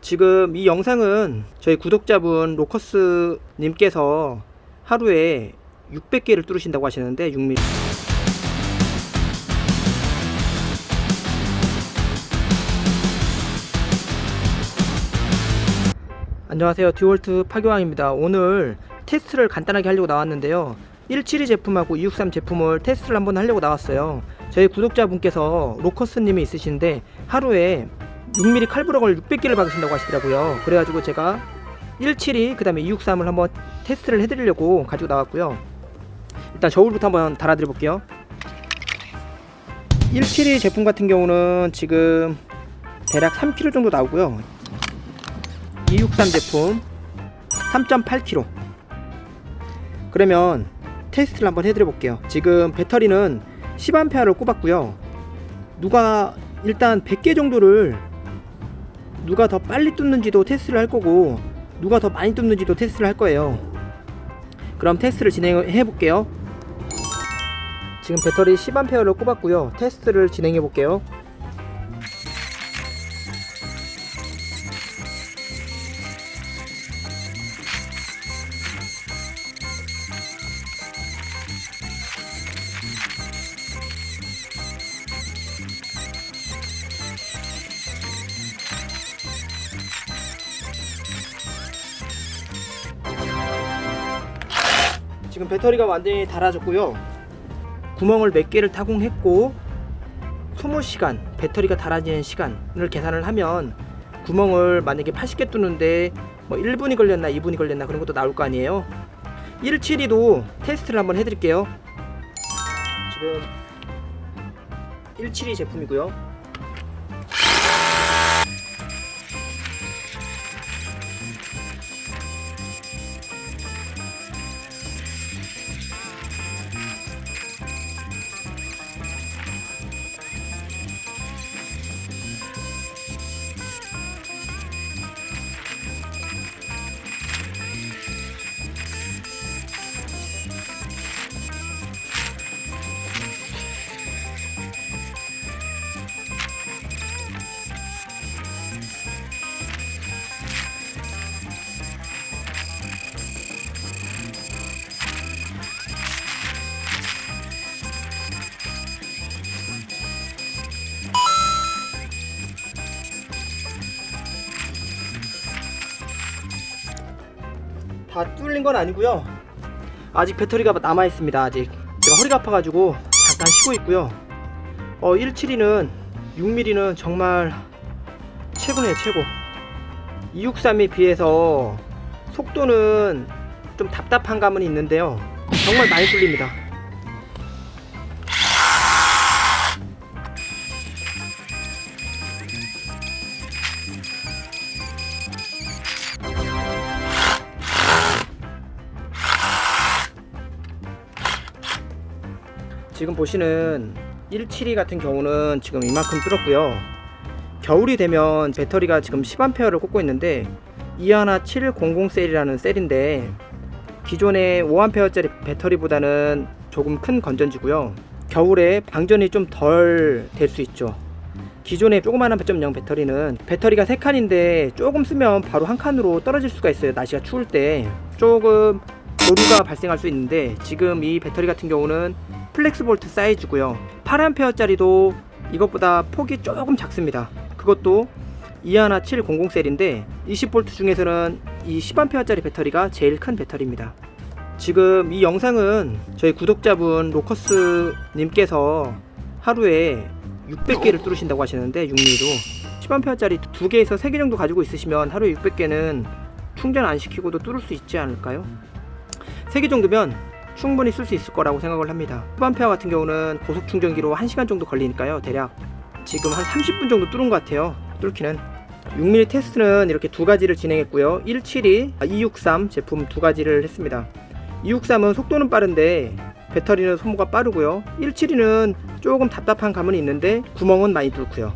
지금 이 영상은 저희 구독자분 로커스님께서 하루에 600개를 뚫으신다고 하시는데 6mm 안녕하세요. 듀월트 파교왕입니다. 오늘 테스트를 간단하게 하려고 나왔는데요. 172 제품하고 263 제품을 테스트를 한번 하려고 나왔어요. 저희 구독자분께서 로커스님이 있으신데 하루에 6mm 칼브럭을 600개를 박으신다고 하시더라고요. 그래가지고 제가 172 그 다음에 263을 한번 테스트를 해드리려고 가지고 나왔고요. 일단 저울부터 한번 달아드려 볼게요. 172 제품 같은 경우는 지금 대략 3kg 정도 나오고요. 263 제품 3.8kg 그러면 테스트를 한번 해드려 볼게요. 지금 배터리는 10A를 꼽았고요. 누가 일단 100개 정도를 누가 더 빨리 뚫는지도 테스트를 할 거고 누가 더 많이 뚫는지도 테스트를 할 거예요. 그럼 테스트를 진행해 볼게요. 지금 배터리 10A를 꼽았고요. 테스트를 진행해 볼게요 지금 배터리가 완전히 닳아졌고요. 구멍을 몇 개를 타공했고 소모 시간 배터리가 닳아지는 시간을 계산을 하면 구멍을 만약에 80개 뚫는데 뭐 1분이 걸렸나 2분이 걸렸나 그런 것도 나올 거 아니에요. 172도 테스트를 한번 해드릴게요. 지금 172 제품이고요 다 뚫린 건 아니고요. 아직 배터리가 남아 있습니다. 아직 제가 허리가 아파가지고 잠깐 쉬고 있고요. 어 172는 6mm는 정말 최고네요 최고. 263에 비해서 속도는 좀 답답한 감은 있는데요. 정말 많이 뚫립니다. 지금 보시는 172 같은 경우는 지금 이만큼 뚫었고요. 겨울이 되면 배터리가 지금 10A를 꽂고 있는데 이하나 700 셀이라는 셀인데 기존의 5A짜리 배터리보다는 조금 큰 건전지고요. 겨울에 방전이 좀 덜 될 수 있죠. 기존의 조그마한 8.0 배터리는 배터리가 3칸인데 조금 쓰면 바로 한 칸으로 떨어질 수가 있어요. 날씨가 추울 때 조금 오류가 발생할 수 있는데 지금 이 배터리 같은 경우는 플렉스 볼트 사이즈고요. 8A짜리도 이것보다 폭이 조금 작습니다. 그것도 이하나 700 셀인데 20V 중에서는 이 10A짜리 배터리가 제일 큰 배터리입니다. 지금 이 영상은 저희 구독자분 로커스님께서 하루에 600개를 뚫으신다고 하시는데 6mm로 10A짜리 2개에서 3개 정도 가지고 있으시면 하루에 600개는 충전 안 시키고도 뚫을 수 있지 않을까요? 3개 정도면 충분히 쓸 수 있을 거라고 생각을 합니다. 10A 같은 경우는 고속 충전기로 1시간 정도 걸리니까요. 대략 지금 한 30분 정도 뚫은 것 같아요. 뚫기는 6mm 테스트는 이렇게 두 가지를 진행했고요. 172, 263 제품 두 가지를 했습니다. 263은 속도는 빠른데 배터리는 소모가 빠르고요. 172는 조금 답답한 감은 있는데 구멍은 많이 뚫고요.